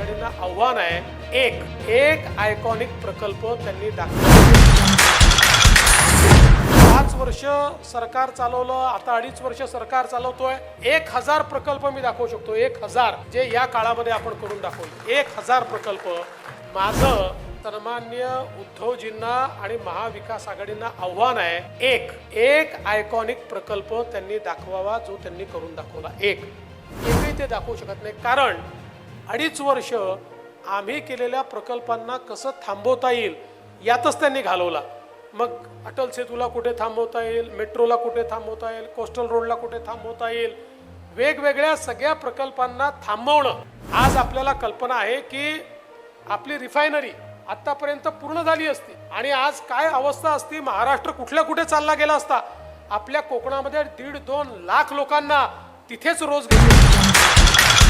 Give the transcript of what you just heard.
आघाडीला आव्हान आहे. एक एक आयकॉनिक प्रकल्प त्यांनी दाखवला. पाच वर्ष सरकार चालवलं आता अडीच वर्ष सरकार चालवतोय. एक हजार प्रकल्प मी दाखवू शकतो. एक हजार जे या काळामध्ये आपण करून दाखवले. एक हजार प्रकल्प माझं सन्मान्य उद्धवजींना आणि महाविकास आघाडींना आव्हान आहे. एक एक आयकॉनिक प्रकल्प त्यांनी दाखवावा जो त्यांनी करून दाखवला. एक. एकही ते दाखवू शकत नाही. कारण अडीच वर्ष आम्ही केलेल्या प्रकल्पांना कसं थांबवता येईल यातच त्यांनी घालवला. मग अटल सेतूला कुठे थांबवता येईल मेट्रोला कुठे थांबवता येईल कोस्टल रोडला कुठे थांबवता येईल वेगवेगळ्या सगळ्या प्रकल्पांना थांबवणं. आज आपल्याला कल्पना आहे की आपली रिफायनरी आत्तापर्यंत पूर्ण झाली असती आणि आज काय अवस्था असती महाराष्ट्र कुठल्या कुठे चालला गेला असता आपल्या कोकणामध्ये दीड दोन लाख लोकांना तिथेच रोज घेतले